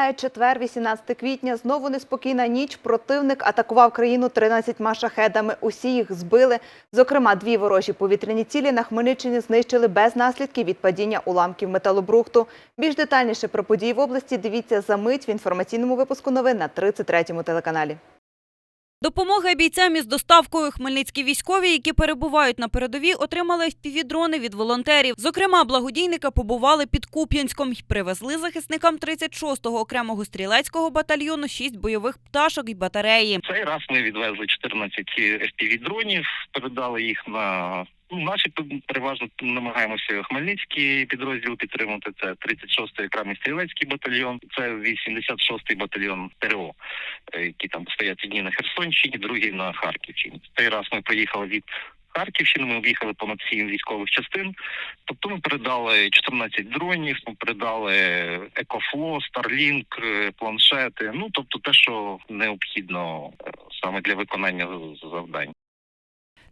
вітаю четвер, 18 квітня. Знову неспокійна ніч. Противник атакував країну 13 шахедами. Усі їх збили. Зокрема, дві ворожі повітряні цілі на Хмельниччині знищили без наслідків від падіння уламків металобрухту. Більш детальніше про події в області дивіться за мить в інформаційному випуску новин на 33-му телеканалі. Допомога бійцям із доставкою хмельницькі військові, які перебувають на передовій, отримали FPV-дрони від волонтерів. Зокрема, благодійника побували під Куп'янськом і привезли захисникам 36-го окремого стрілецького батальйону 6 бойових пташок і батареї. Цей раз ми відвезли 14 FPV-дронів, передали їх на наші переважно намагаємося Хмельницький підрозділ підтримати. Це 36-й окремий стрілецький батальйон, це 86-й батальйон ТРО, е, які там стоять одні на Херсонщині, другі на Харківщині. Цей раз ми приїхали від Харківщини, ми об'їхали понад сім військових частин. Тобто ми передали 14 дронів, ми передали Екофло, Старлінк, планшети. Ну тобто те, що необхідно е, саме для виконання завдань.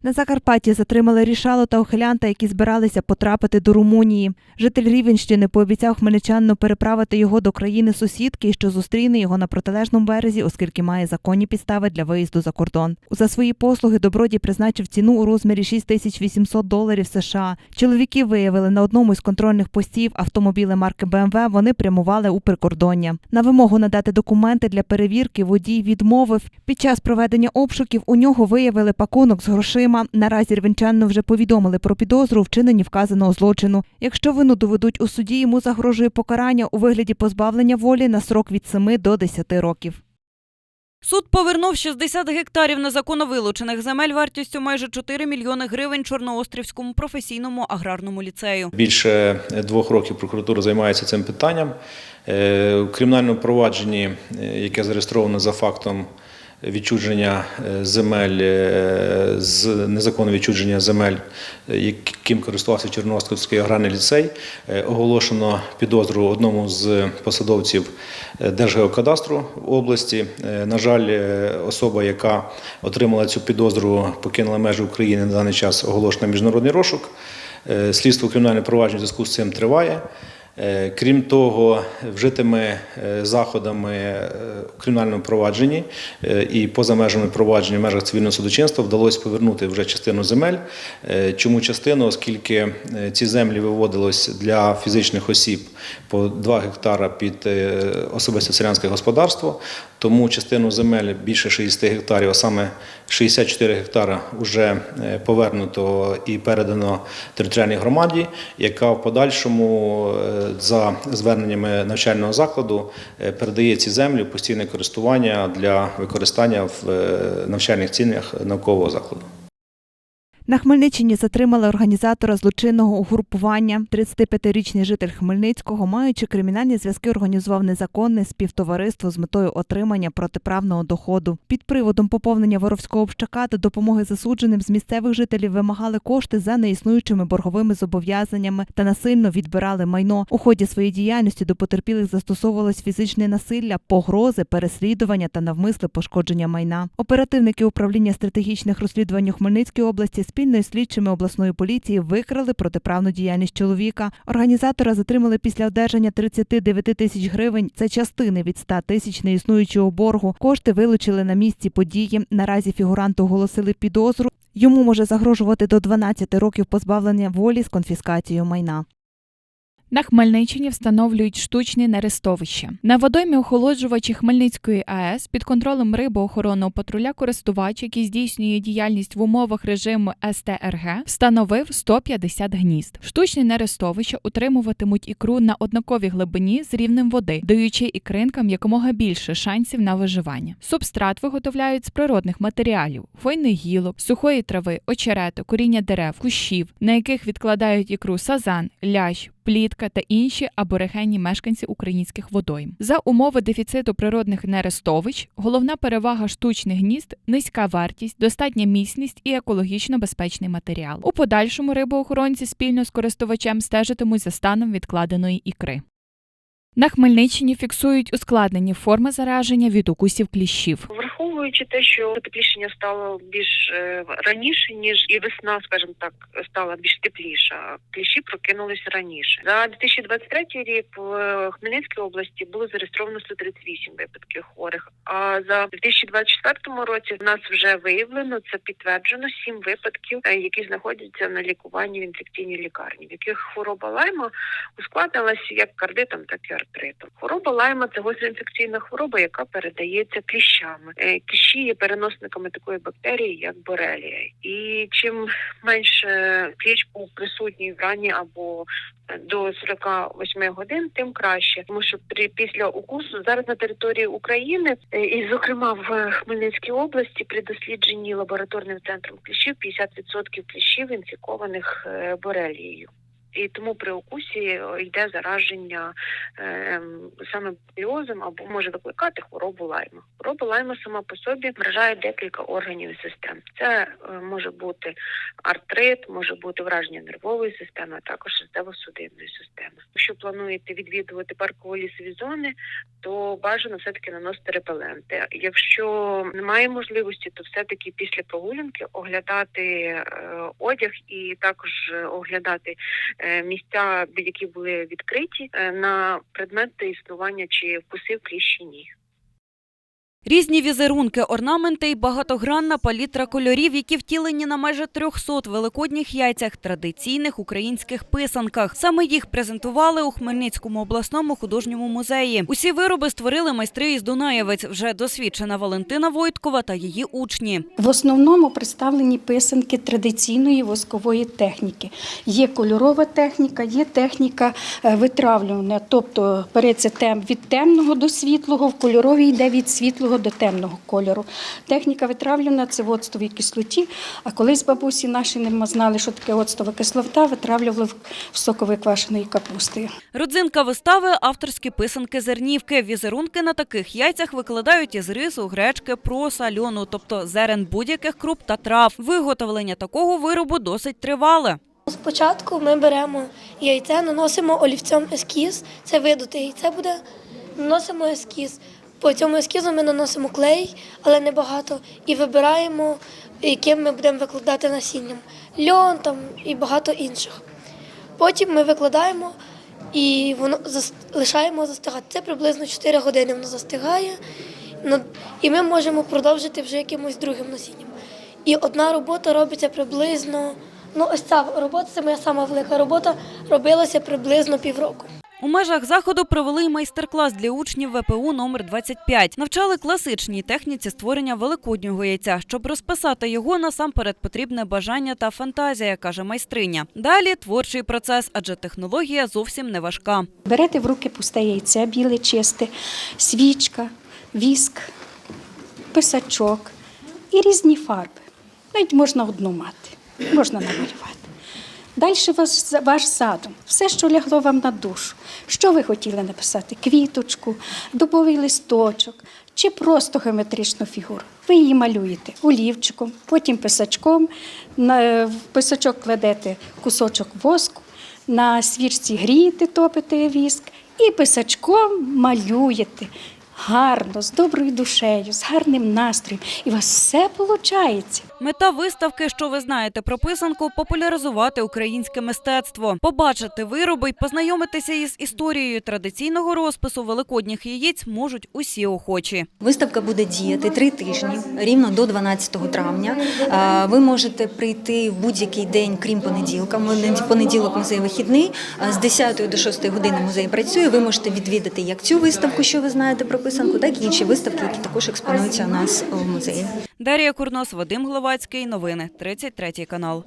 На Закарпатті затримали рішало та ухилянта, які збиралися потрапити до Румунії. Житель Рівенщини пообіцяв хмельничанину переправити його до країни сусідки, що зустріне його на протилежному березі, оскільки має законні підстави для виїзду за кордон. За свої послуги добродій призначив ціну у розмірі 6800 доларів США. Чоловіки виявили на одному із контрольних постів автомобіли марки БМВ. Вони прямували у прикордоння. На вимогу надати документи для перевірки водій відмовив. Під час проведення обшуків у нього виявили пакунок з грошима. Наразі рівенчанину вже повідомили про підозру у вчиненні вказаного злочину. Якщо вину доведуть у суді, йому загрожує покарання у вигляді позбавлення волі на срок від 7 до 10 років. Суд повернув 60 гектарів незаконно вилучених земель вартістю майже 4 мільйони гривень Чорноострівському професійному аграрному ліцею. Більше двох років прокуратура займається цим питанням. Е, У кримінальному провадженні, е, яке зареєстровано за фактом відчудження е, земель е, з незаконного відчудження земель, е, яким користувався Чорноостровський аграрний ліцей, оголошено підозру одному з посадовців Держгеокадастру області. Е, На жаль, особа, яка отримала цю підозру, покинула межі України на даний час оголошено міжнародний розшук. Слідство кримінальне провадження в зв'язку з цим триває. Е, Крім того, вжитими е, заходами е, у кримінальному провадженні і поза межами провадження в межах цивільного судочинства вдалося повернути вже частину земель. Чому частину? Оскільки ці землі виводились для фізичних осіб по 2 гектара під особисто селянське господарство, тому частину земель більше 60 гектарів, а саме 64 гектара вже е, повернуто і передано територіальній громаді, яка в подальшому е, за зверненнями навчального закладу е, передає ці землі постійне користування для використання в навчальних цілях наукового закладу. На Хмельниччині затримали організатора злочинного угрупування. 35-річний житель Хмельницького, маючи кримінальні зв'язки, організував незаконне співтовариство з метою отримання протиправного доходу. Під приводом поповнення воровського общака та допомоги засудженим з місцевих жителів вимагали кошти за неіснуючими борговими зобов'язаннями та насильно відбирали майно. У ході своєї діяльності до потерпілих застосовувалось фізичне насилля, погрози, переслідування та навмисне пошкодження майна. Оперативники управління стратегічних розслідувань у Хмельницькій області спільно із слідчими обласної поліції викрали протиправну діяльність чоловіка. Організатора затримали після одержання 39 тисяч гривень. Це частини від 100 тисяч неіснуючого боргу. Кошти вилучили на місці події. Наразі фігуранту оголосили підозру. Йому може загрожувати до 12 років позбавлення волі з конфіскацією майна. На Хмельниччині встановлюють штучні нерестовища. На водоймі охолоджувачі Хмельницької АЕС під контролем рибоохоронного патруля користувач, який здійснює діяльність в умовах режиму СТРГ, встановив 150 гнізд. Штучні нерестовища утримуватимуть ікру на однаковій глибині з рівнем води, даючи ікринкам якомога більше шансів на виживання. Субстрат виготовляють з природних матеріалів: хвойних гілок, сухої трави, очерету, коріння дерев, кущів, на яких відкладають ікру сазан, лящ, плітка та інші аборигенні мешканці українських водойм. За умови дефіциту природних нерестовищ, головна перевага штучних гнізд низька вартість, достатня міцність і екологічно безпечний матеріал. У подальшому рибоохоронці спільно з користувачем стежитимуть за станом відкладеної ікри. На Хмельниччині фіксують ускладнені форми зараження від укусів кліщів. Враховуючи те, що потеплішення стало більш е, раніше, ніж і весна, скажімо так, стала більш тепліша. Кліщі прокинулись раніше. За 2023 рік в е, Хмельницькій області було зареєстровано 138 випадків хворих. А за 2024 році в нас вже виявлено це підтверджено 7 випадків, е, які знаходяться на лікуванні в інфекційній лікарні, в яких хвороба лайма ускладнилася як кардитом, так і артритом. Хвороба лайма це гостра хвороба, яка передається кліщами. Е, Кліщі є переносниками такої бактерії, як борелія. І чим менше кліщ був присутній в або е, до 48 годин, тим краще, тому що при після укусу зараз на території України е, і, зокрема, в Хмельницькій області при дослідженні лабораторним центром кліщів 50% кліщів інфікованих е, борелією. І тому при укусі е, йде зараження е, ем, саме бореліозом або може викликати хворобу лайма. Хвороба лайма сама по собі вражає декілька органів і систем. Це е, може бути артрит, може бути враження нервової системи, а також серцево-судинної системи. Якщо плануєте відвідувати паркові лісові зони, то бажано все таки наносити репеленти. Якщо немає можливості, то все таки після прогулянки оглядати е, одяг і також е, оглядати е, місця, які були відкриті е, на предмет існування чи вкусив кліщі ні. Різні візерунки, орнаменти і багатогранна палітра кольорів, які втілені на майже 300 великодніх яйцях традиційних українських писанках. Саме їх презентували у Хмельницькому обласному художньому музеї. Усі вироби створили майстри із Дунаєвець, вже досвідчена Валентина Войткова та її учні. В основному представлені писанки традиційної воскової техніки. Є кольорова техніка, є техніка е, витравлювання, тобто береться від темного до світлого, в кольоровій йде від світлого до темного кольору. Техніка витравлювання це в оцтовій кислоті. А колись бабусі наші не знали, що таке оцтова кислота, витравлювали в в соковиквашеної капусти. Родзинка вистави – авторські писанки зернівки. Візерунки на таких яйцях викладають із рису, гречки, проса, льону, тобто зерен будь-яких круп та трав. Виготовлення такого виробу досить тривале. Спочатку ми беремо яйце, наносимо олівцем ескіз, це видуте яйце буде, наносимо ескіз. По цьому ескізу ми наносимо клей, але небагато, і вибираємо, яким ми будемо викладати насінням. Льон там і багато інших. Потім ми викладаємо і воно зас- лишаємо застигати. Це приблизно 4 години воно застигає, і ми можемо продовжити вже якимось другим насінням. І одна робота робиться приблизно. Ну, ось ця робота це моя сама велика робота. Робилася приблизно півроку. У межах заходу провели й майстер-клас для учнів ВПУ номер 25. Навчали класичній техніці створення великоднього яйця. Щоб розписати його, насамперед потрібне бажання та фантазія, каже майстриня. Далі творчий процес, адже технологія зовсім не важка. Берете в руки пусте яйце, біле, чисте, свічка, віск, писачок і різні фарби. Навіть можна одну мати, можна намалювати. Далі ваш, ваш задум, все, що лягло вам на душу. Що ви хотіли написати? Квіточку, дубовий листочок чи просто геометричну фігуру. Ви її малюєте олівчиком, потім писачком. В писачок кладете кусочок воску, на свічці грієте, топите віск і писачком малюєте. Гарно, з доброю душею, з гарним настроєм. І у вас все виходить. Мета виставки, що ви знаєте про писанку, популяризувати українське мистецтво, побачити вироби й познайомитися із історією традиційного розпису великодніх яєць можуть усі охочі. Виставка буде діяти три тижні, рівно до 12 травня. Ви можете прийти в будь-який день, крім понеділка. Понеділок музей вихідний. З 10 до 6 години музей працює. Ви можете відвідати як цю виставку, що ви знаєте про писанку, так і інші виставки, які також експонуються у нас в музеї. Дар'я Курнос, Вадим Гловацький. Новини 33 канал.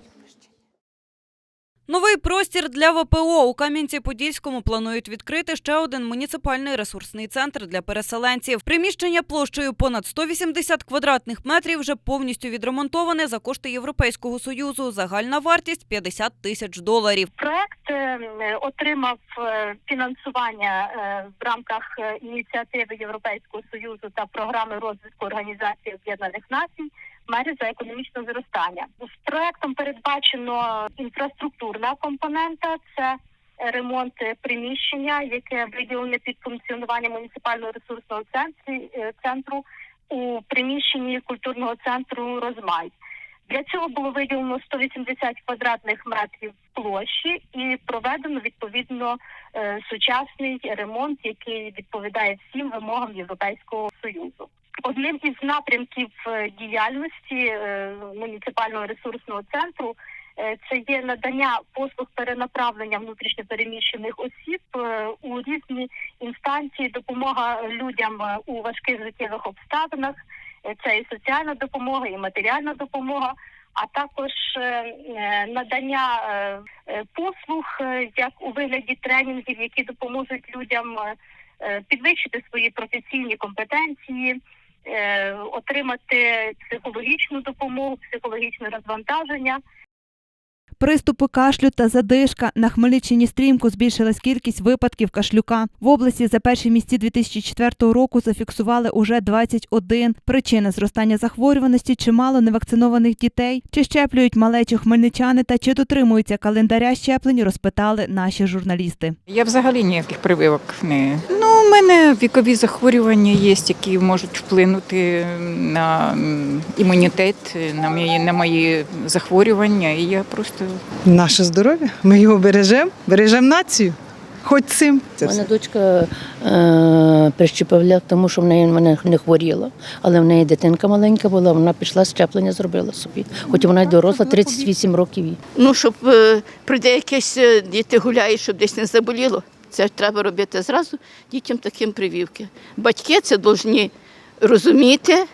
Новий простір для ВПО у Кам'янці-Подільському планують відкрити ще один муніципальний ресурсний центр для переселенців. Приміщення площею понад 180 квадратних метрів вже повністю відремонтоване за кошти Європейського союзу. Загальна вартість 50 тисяч доларів. Проект е, отримав е, фінансування е, в рамках ініціативи Європейського союзу та програми розвитку Організації Об'єднаних Націй. Мережа за економічне зростання з проектом передбачено інфраструктурна компонента. Це е, ремонт приміщення, яке виділене під функціонування муніципального ресурсного центру, е, у приміщенні культурного центру Розмай. Для цього було виділено 180 квадратних метрів площі і проведено відповідно е, сучасний ремонт, який відповідає всім вимогам Європейського союзу. Одним із напрямків е, діяльності е, муніципального ресурсного центру е, це є надання послуг перенаправлення внутрішньопереміщених осіб у різні інстанції, допомога людям у важких життєвих обставинах. Це і соціальна допомога, і матеріальна допомога, а також надання послуг як у вигляді тренінгів, які допоможуть людям підвищити свої професійні компетенції, отримати психологічну допомогу, психологічне розвантаження. Приступи кашлю та задишка на Хмельниччині стрімко збільшилась кількість випадків кашлюка. В області за перші місяці 2004 року зафіксували уже 21. Причина зростання захворюваності чимало невакцинованих дітей. Чи щеплюють малечу хмельничани та чи дотримуються календаря щеплень, розпитали наші журналісти. Я взагалі ніяких прививок не. Ну, у мене вікові захворювання є, які можуть вплинути на імунітет, на мої, на мої захворювання. І я просто Наше здоров'я. Ми його бережемо, бережемо націю. Хоч цим. У мене дочка е, прищепила, тому що в неї мене не хворіла, але в неї дитинка маленька була, вона пішла щеплення, зробила собі. Хоч вона й доросла, 38 років їй. Ну, щоб е, прийде якесь е, діти гуляють, щоб десь не заболіло. Це треба робити зразу дітям таким прививки. Батьки це повинні розуміти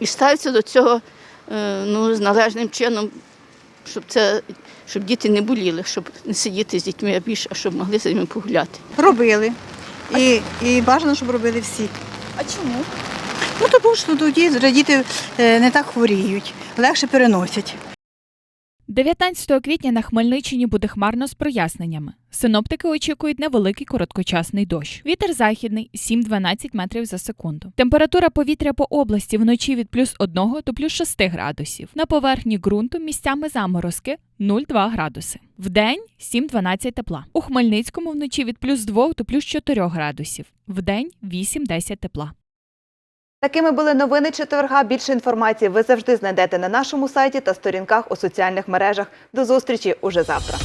і ставитися до цього е, ну, з належним чином, щоб це. Щоб діти не боліли, щоб не сидіти з дітьми, а більше, а щоб могли з ними погуляти. Робили. І, і бажано, щоб робили всі. А чому? Ну, тому що тоді діти е, не так хворіють, легше переносять. 19 квітня на Хмельниччині буде хмарно з проясненнями. Синоптики очікують невеликий короткочасний дощ. Вітер західний 7-12 метрів за секунду. Температура повітря по області вночі від плюс 1 до плюс 6 градусів. На поверхні ґрунту місцями заморозки 0,2 градуси. Вдень 7-12 тепла. У Хмельницькому вночі від плюс 2 до плюс 4 градусів. Вдень 8-10 тепла. Такими були новини четверга. Більше інформації ви завжди знайдете на нашому сайті та сторінках у соціальних мережах. До зустрічі уже завтра.